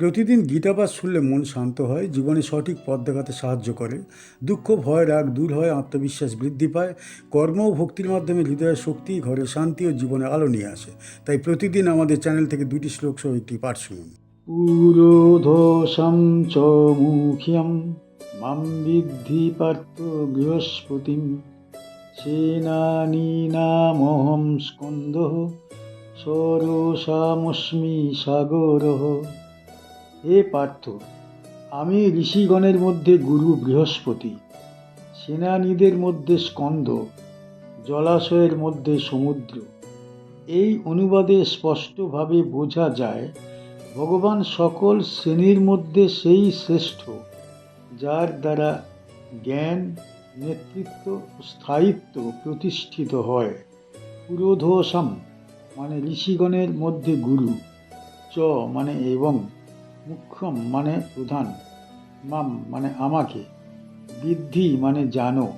প্রতিদিন গীতাপাঠ শুনলে মন শান্ত হয়, জীবনে সঠিক পথ দেখাতে সাহায্য করে। দুঃখ, ভয়, রাগ দূর হয়, আত্মবিশ্বাস বৃদ্ধি পায়। কর্ম ও ভক্তির মাধ্যমে হৃদয়ের শক্তি, ঘরে শান্তি ও জীবনে আলো নিয়ে আসে। তাই প্রতিদিন আমাদের চ্যানেল থেকে দুটি শ্লোক সহ একটি পাঠ শুনুন। চ মাম বিদ্ধি পার্থ সেনানীনামহম স্কন্দ সরসামস্মি সাগরহ হে পার্থ, আমি ঋষিগণের মধ্যে গুরু বৃহস্পতি, সেনানীদের মধ্যে স্কন্দ, জলাশয়ের মধ্যে সমুদ্র। এই অনুবাদে স্পষ্টভাবে বোঝা যায়, ভগবান সকল শ্রেণির মধ্যে সেই শ্রেষ্ঠ, যার দ্বারা জ্ঞান, নেতৃত্ব স্থায়িত্ব প্রতিষ্ঠিত হয়। পুরোধোষম মানে ঋষিগণের মধ্যে গুরু, চ মানে এবং মুখ্যম মানে প্রধান, মাম মানে আমাকে, বৃদ্ধি মানে জানো,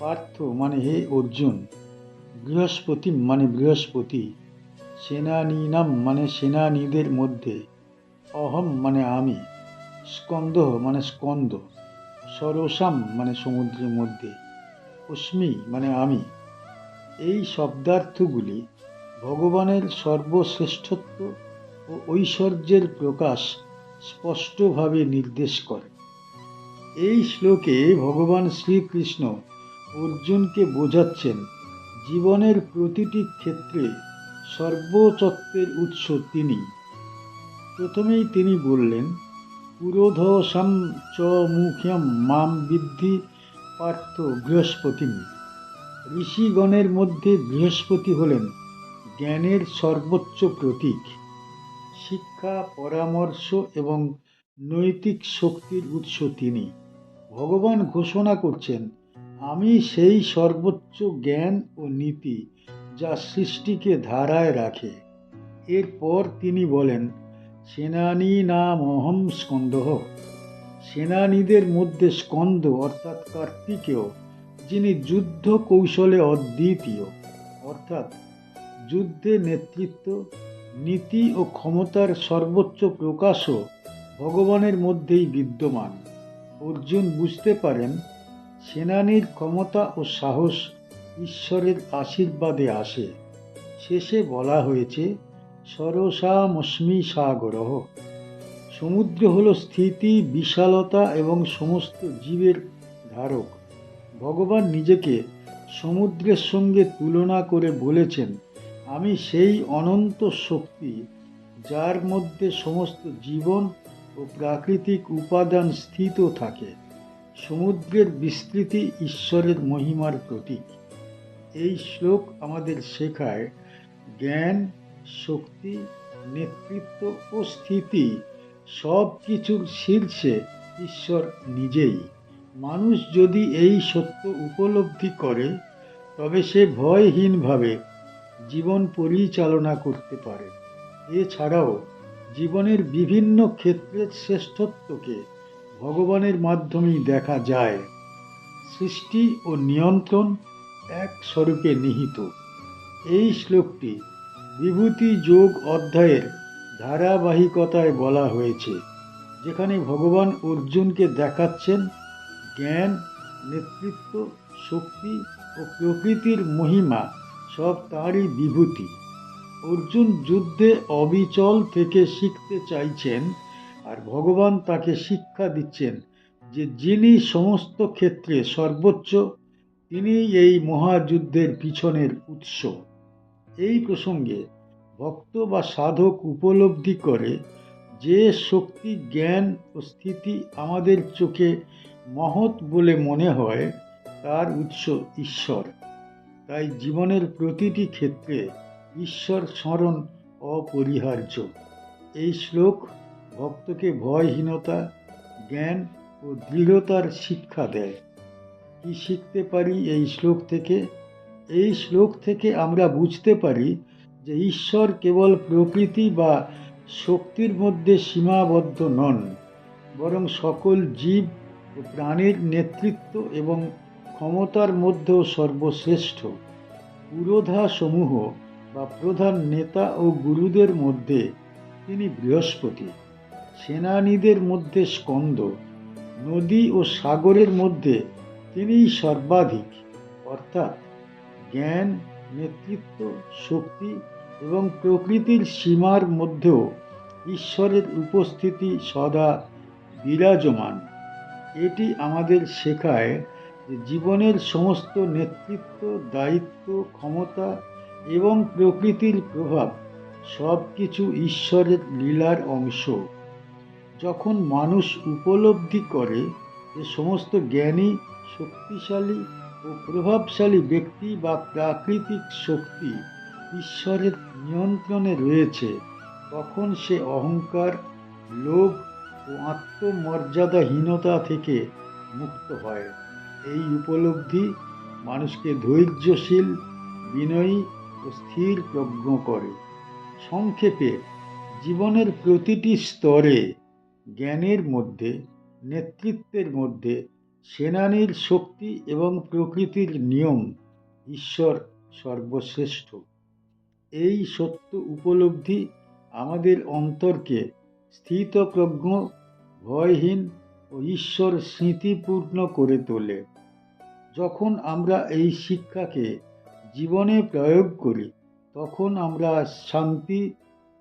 পার্থ মানে হে অর্জুন, বৃহস্পতি মানে বৃহস্পতি, সেনানীনাম মানে সেনানীদের মধ্যে, অহম মানে আমি স্কন্দ মানে স্কন্দ সরসাম মানে সমুদ্রের মধ্যে অস্মি মানে আমি। এই শব্দার্থগুলি ভগবানের সর্বশ্রেষ্ঠত্ব ও ঐশ্বর্যের প্রকাশ স্পষ্টভাবে নির্দেশ করে। এই শ্লোকে ভগবান শ্রীকৃষ্ণ অর্জুনকে বোঝাচ্ছেন, জীবনের প্রতিটি ক্ষেত্রে সর্বচত্বের উৎস তিনি। প্রথমেই তিনি বললেন পুরোধসাম চ মুখ্যম মাম বিদ্ধি পার্থ বৃহস্পতি ঋষিগণের মধ্যে বৃহস্পতি হলেন জ্ঞানের সর্বোচ্চ প্রতীক। শিক্ষা, পরামর্শ এবং নৈতিক শক্তির উৎস তিনি। ভগবান ঘোষণা করছেন, আমি সেই সর্বোচ্চ জ্ঞান ও নীতি যা সৃষ্টিকে ধারায় রাখে। এরপর তিনি বলেন, সেনানী নাম অহম স্কন্দহ সেনানীদের মধ্যে স্কন্দ অর্থাৎ কার্তিকেয়, যিনি যুদ্ধ কৌশলে অদ্বিতীয়, অর্থাৎ যুদ্ধে নেতৃত্ব নীতি ও ক্ষমতার সর্বোচ্চ প্রকাশও ভগবানের মধ্যেই বিদ্যমান। অর্জুন বুঝতে পারেন, সেনানীর ক্ষমতা ও সাহস ঈশ্বরের আশীর্বাদে আসে। শেষে বলা হয়েছে, সরসামস্মি সাগরহ সমুদ্র হল স্থিতি, বিশালতা এবং সমস্ত জীবের ধারক। ভগবান নিজেকে সমুদ্রের সঙ্গে তুলনা করে বলেছেন আমি সেই অনন্ত শক্তি যার মধ্যে সমস্ত জীবন ও প্রাকৃতিক উপাদান স্থিত থাকে, সমুদ্রের বিস্তৃতি ঈশ্বরের মহিমার প্রতীক। এই শ্লোক আমাদের শেখায় জ্ঞান, শক্তি, নেতৃত্ব ও স্থিতি সব কিছুর শীর্ষে ঈশ্বর নিজেই। মানুষ যদি এই সত্য উপলব্ধি করে, তবে সে ভয়হীনভাবে জীবন পরিচালনা করতে পারে। এছাড়াও জীবনের বিভিন্ন ক্ষেত্রের শ্রেষ্ঠত্বকে ভগবানের মাধ্যমেই দেখা যায়। সৃষ্টি ও নিয়ন্ত্রণ এক স্বরূপে নিহিত। এই শ্লোকটি বিভূতি যোগ অধ্যায়ের ধারাবাহিকতায় বলা হয়েছে, যেখানে ভগবান অর্জুনকে দেখাচ্ছেন জ্ঞান, নেতৃত্ব, শক্তি ও প্রকৃতির মহিমা সব তারই বিভূতি। অর্জুন যুদ্ধে অবিচল থেকে শিখতে চাইছেন আর ভগবান তাকে শিক্ষা দিচ্ছেন যে যিনি সমস্ত ক্ষেত্রে সর্বোচ্চ তিনি এই মহাযুদ্ধের পিছনের উৎস। এই প্রসঙ্গে ভক্ত বা সাধক উপলব্ধি করে যে শক্তি, জ্ঞান ও স্থিতি আমাদের চোখে মহৎ বলে মনে হয়, তার উৎস ঈশ্বর। তাই জীবনের প্রতিটি ক্ষেত্রে ঈশ্বর স্মরণ অপরিহার্য। এই শ্লোক ভক্তকে ভয়হীনতা, জ্ঞান ও দৃঢ়তার শিক্ষা দেয়। কি শিখতে পারি এই শ্লোক থেকে? এই শ্লোক থেকে আমরা বুঝতে পারি যে ঈশ্বর কেবল প্রকৃতি বা শক্তির মধ্যে সীমাবদ্ধ নন, বরং সকল জীব ও প্রাণীর নেতৃত্ব এবং ক্ষমতার মধ্যেও সর্বশ্রেষ্ঠ। পুরোধা সমূহ বা প্রধান নেতা ও গুরুদের মধ্যে তিনি বৃহস্পতি। সেনানীদের মধ্যে স্কন্দ। নদী ও সাগরের মধ্যে তিনিই সর্বাধিক। অর্থাৎ জ্ঞান, নেতৃত্ব, শক্তি এবং প্রকৃতির সীমার মধ্যেও ঈশ্বরের উপস্থিতি সদা বিরাজমান। এটি আমাদের শেখায় যে জীবনের সমস্ত নেতৃত্ব, দায়িত্ব, ক্ষমতা এবং প্রকৃতির প্রভাব সব কিছু ঈশ্বরের লীলার অংশ। যখন মানুষ উপলব্ধি করে যে সমস্ত জ্ঞানী, শক্তিশালী ও প্রভাবশালী ব্যক্তি বা প্রাকৃতিক শক্তি ঈশ্বরের নিয়ন্ত্রণে রয়েছে, তখন সে অহংকার, লোভ ও আত্মমর্যাদাহীনতা থেকে মুক্ত হয়। এই উপলব্ধি মানুষকে ধৈর্যশীল, বিনয়ী ও স্থির প্রজ্ঞ করে। সংক্ষেপে, জীবনের প্রতিটি স্তরে জ্ঞানের মধ্যে, নেতৃত্বের মধ্যে সেনানীর শক্তি এবং প্রকৃতির নিয়ম ঈশ্বর সর্বশ্রেষ্ঠ। এই সত্য উপলব্ধি আমাদের অন্তরকে স্থিতপ্রজ্ঞ, ভয়হীন ও ঈশ্বর স্মৃতিপূর্ণ করে তোলে। যখন আমরা এই শিক্ষাকে জীবনে প্রয়োগ করি, তখন আমরা শান্তি,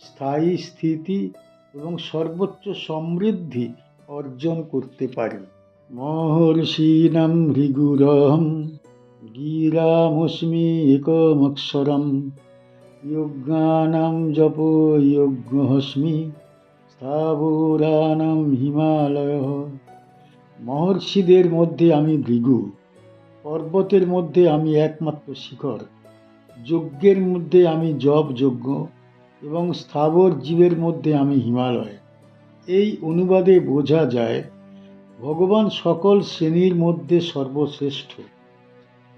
স্থায়ী স্থিতি এবং সর্বোচ্চ সমৃদ্ধি অর্জন করতে পারি। মহর্ষীণাম ভৃগুরহম গিরামস্মি একমক্ষরম যজ্ঞানাম জপ যজ্ঞহস্মি স্থাবরানাম হিমালয়। মহর্ষিদের মধ্যে আমি ভৃগু। পর্বতের মধ্যে আমি একমাত্র শিখর। যজ্ঞের মধ্যে আমি জপ যজ্ঞ এবং স্থাবর জীবের মধ্যে আমি হিমালয়। এই অনুবাদে বোঝা যায়, ভগবান সকল শ্রেণির মধ্যে সর্বশ্রেষ্ঠ,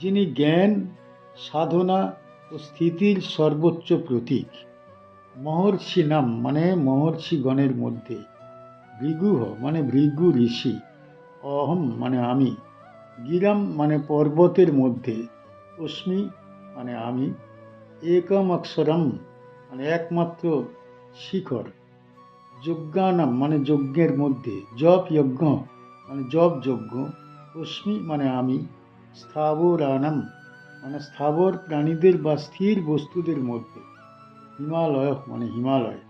যিনি জ্ঞান, সাধনা ও স্থিতির সর্বোচ্চ প্রতীক। মহর্ষি নাম মানে মহর্ষিগণের মধ্যে। ভৃগুহ মানে ভৃগু ঋষি। অহম মানে আমি। গিরাম মানে পর্বতের মধ্যে অস্মি মানে আমি, একম অক্ষরম মানে একমাত্র শিখর, যজ্ঞানাম মানে যজ্ঞের মধ্যে, জপ যজ্ঞ মানে জপ যজ্ঞ অস্মি মানে আমি, স্থাবরানাম মানে স্থাবর প্রাণীদের বা স্থির বস্তুদের মধ্যে, হিমালয় মানে হিমালয়,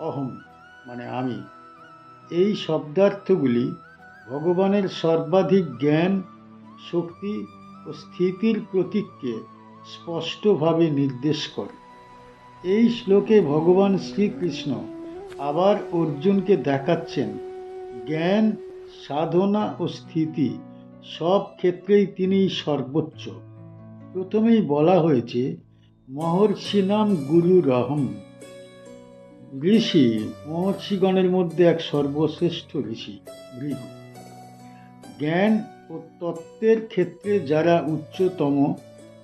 অহম মানে আমি। এই শব্দার্থগুলি ভগবানের সর্বাধিক জ্ঞান শক্তি ও স্থিতির প্রতীককে স্পষ্টভাবে নির্দেশ করে। এই শ্লোকে ভগবান শ্রীকৃষ্ণ আবার অর্জুনকে দেখাচ্ছেন, জ্ঞান, সাধনা ও স্থিতি সব ক্ষেত্রেই তিনি সর্বোচ্চ। প্রথমেই বলা হয়েছে মহর্ষি নাম গুরু রহম। ঋষি মহর্ষিগণের মধ্যে এক সর্বশ্রেষ্ঠ ঋষি ভৃগু জ্ঞান তত্ত্বের ক্ষেত্রে যারা উচ্চতম,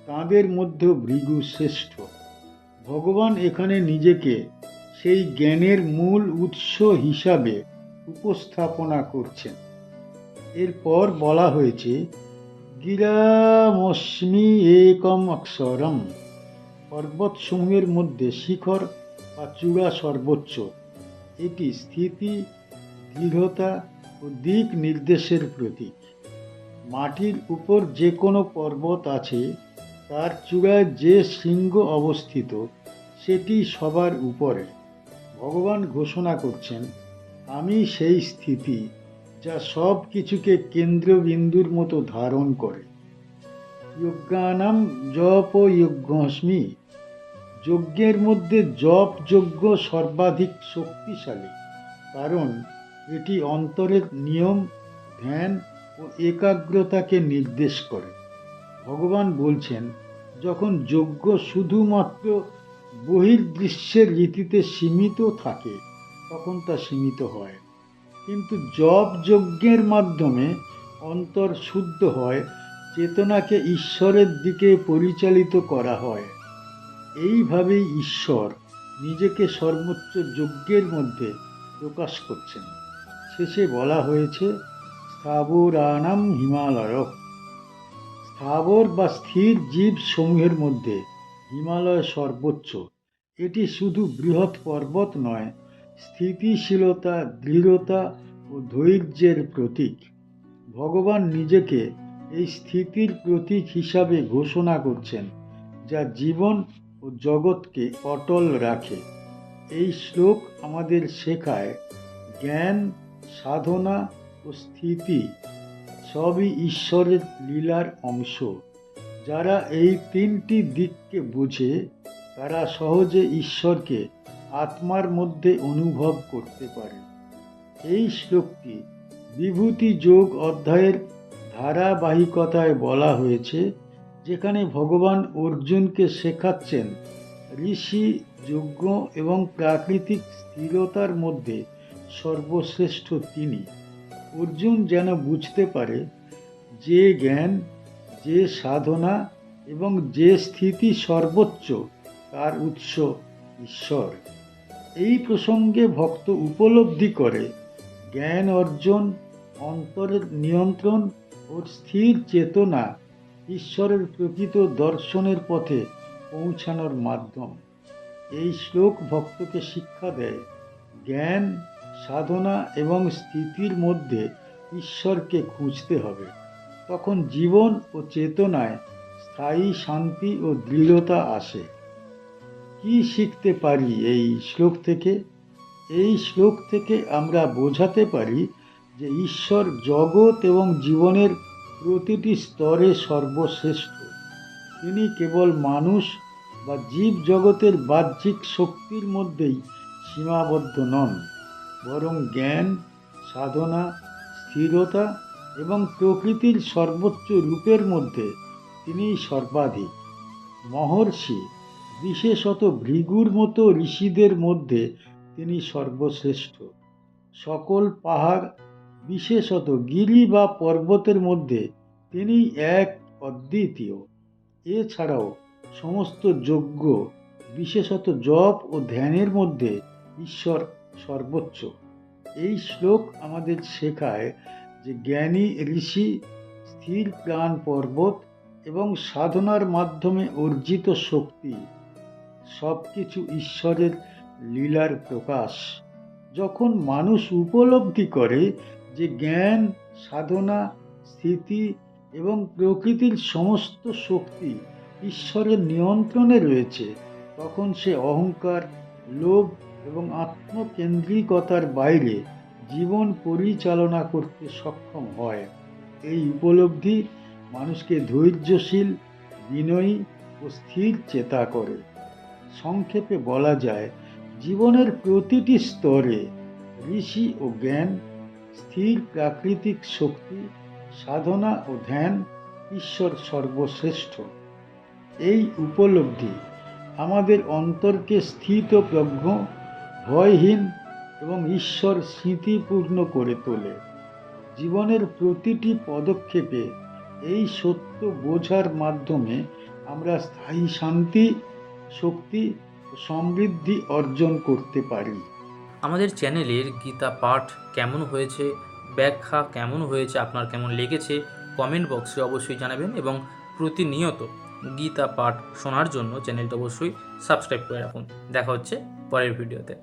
তাদের মধ্যে ভৃগু শ্রেষ্ঠ। ভগবান এখানে নিজেকে সেই জ্ঞানের মূল উৎস হিসাবে উপস্থাপনা করছেন। এরপর বলা হয়েছে, গিরামস্মি একম অক্ষরম। পর্বতসমূহের মধ্যে শিখর বা চূড়া সর্বোচ্চ। এটি স্থিতি, দৃঢ়তা ও দিক নির্দেশের প্রতীক। মাটির উপর যে কোনো পর্বত আছে, তার চূড়ায় যে শৃঙ্গ অবস্থিত, সেটি সবার উপরে। ভগবান ঘোষণা করছেন, আমি সেই স্থিতি যা সব কিছুকে কেন্দ্রবিন্দুর মতো ধারণ করে। যজ্ঞানাম জপ যজ্ঞস্মি, যজ্ঞের মধ্যে জপ যজ্ঞ সর্বাধিক শক্তিশালী, কারণ এটি অন্তরের নিয়ম, ধ্যান ও একাগ্রতাকে নির্দেশ করে। ভগবান বলছেন, যখন যজ্ঞ শুধুমাত্র বহির্দৃশ্যের রীতিতে সীমিত থাকে, তখন তা সীমিত হয়। কিন্তু জপ যজ্ঞের মাধ্যমে অন্তর শুদ্ধ হয়, চেতনাকে ঈশ্বরের দিকে পরিচালিত করা হয়। এইভাবেই ঈশ্বর নিজেকে সর্বোচ্চ যজ্ঞের মধ্যে প্রকাশ করছেন। শেষে বলা হয়েছে স্থাবরানাম হিমালয়। স্থাবর বা স্থির জীব সমূহের মধ্যে হিমালয় সর্বোচ্চ। এটি শুধু বৃহৎ পর্বত নয়, স্থিতিশীলতা, দৃঢ়তা ও ধৈর্যের প্রতীক। ভগবান নিজেকে এই স্থিতির প্রতীক হিসাবে ঘোষণা করছেন, যা জীবন ও জগৎকে অটল রাখে। এই শ্লোক আমাদের শেখায় জ্ঞান, সাধনা ও স্থিতি সবই ঈশ্বরের লীলার অংশ। যারা এই তিনটি দিককে বুঝে, তারা সহজে ঈশ্বরকে আত্মার মধ্যে অনুভব করতে পারে। এই শ্লোকটি বিভূতি যোগ অধ্যায়ের ধারাবাহিকতায় বলা হয়েছে, যেখানে ভগবান অর্জুনকে শেখাচ্ছেন ঋষি যজ্ঞ এবং প্রাকৃতিক স্থিরতার মধ্যে সর্বশ্রেষ্ঠ তিনি। অর্জুন যেন বুঝতে পারে যে জ্ঞান, যে সাধনা এবং যে স্থিতি সর্বোচ্চ তার উৎস ঈশ্বর। এই প্রসঙ্গে ভক্ত উপলব্ধি করে জ্ঞান অর্জন, অন্তরের নিয়ন্ত্রণ ও স্থির চেতনা ঈশ্বরের প্রকৃত দর্শনের পথে পৌঁছানোর মাধ্যম। এই শ্লোক ভক্তকে শিক্ষা দেয়, জ্ঞান সাধনা এবং স্থিতির মধ্যে ঈশ্বরকে খুঁজতে হবে। তখন জীবন ও চেতনায় স্থায়ী শান্তি ও দৃঢ়তা আসে। কি শিখতে পারি এই শ্লোক থেকে? এই শ্লোক থেকে আমরা বোঝাতে পারি যে ঈশ্বর জগৎ এবং জীবনের প্রতিটি স্তরে সর্বশ্রেষ্ঠ। তিনি কেবল মানুষ বা জীব জগতের বাহ্যিক শক্তির মধ্যেই সীমাবদ্ধ নন। বরং জ্ঞান, সাধনা, স্থিরতা এবং প্রকৃতির সর্বোচ্চ রূপের মধ্যে তিনিই সর্বাধিক। মহর্ষি, বিশেষত ভৃগুর মতো ঋষিদের মধ্যে তিনি সর্বশ্রেষ্ঠ। সকল পাহাড়, বিশেষত গিরি বা পর্বতের মধ্যে তিনি এক অদ্বিতীয়। এছাড়াও সমস্ত যজ্ঞ, বিশেষত জপ ও ধ্যানের মধ্যে ঈশ্বর সর্বোচ্চ। এই শ্লোক আমাদের শেখায় যে জ্ঞানী ঋষি স্থির প্রাণ পর্বত এবং সাধনার মাধ্যমে অর্জিত শক্তি সব কিছু ঈশ্বরের লীলার প্রকাশ। যখন মানুষ উপলব্ধি করে যে জ্ঞান, সাধনা, স্থিতি এবং প্রকৃতির সমস্ত শক্তি ঈশ্বরের নিয়ন্ত্রণে রয়েছে, তখন সে অহংকার, লোভ এবং আত্মকেন্দ্রিকতার বাইরে জীবন পরিচালনা করতে সক্ষম হয়। এই উপলব্ধি মানুষকে ধৈর্যশীল, বিনয়ী ও স্থির চেতা করে। সংক্ষেপে বলা যায়, জীবনের প্রতিটি স্তরে ঋষি ও জ্ঞান, স্থির প্রাকৃতিক শক্তি, সাধনা ও ধ্যান ঈশ্বর সর্বশ্রেষ্ঠ। এই উপলব্ধি আমাদের অন্তরকে স্থিত প্রজ্ঞ ভয়হীন এবং ঈশ্বর স্মৃতিপূর্ণ করে তোলে। জীবনের প্রতিটি পদক্ষেপে এই সত্য বোঝার মাধ্যমে আমরা স্থায়ী শান্তি, শক্তি সমৃদ্ধি অর্জন করতে পারি। আমাদের চ্যানেলের গীতা পাঠ কেমন হয়েছে, ব্যাখ্যা কেমন হয়েছে, আপনার কেমন লেগেছে কমেন্ট বক্সে অবশ্যই জানাবেন এবং প্রতিনিয়ত গীতা পাঠ শোনার জন্য চ্যানেলটা অবশ্যই সাবস্ক্রাইব করে রাখুন। দেখা হচ্ছে পরের ভিডিওতে।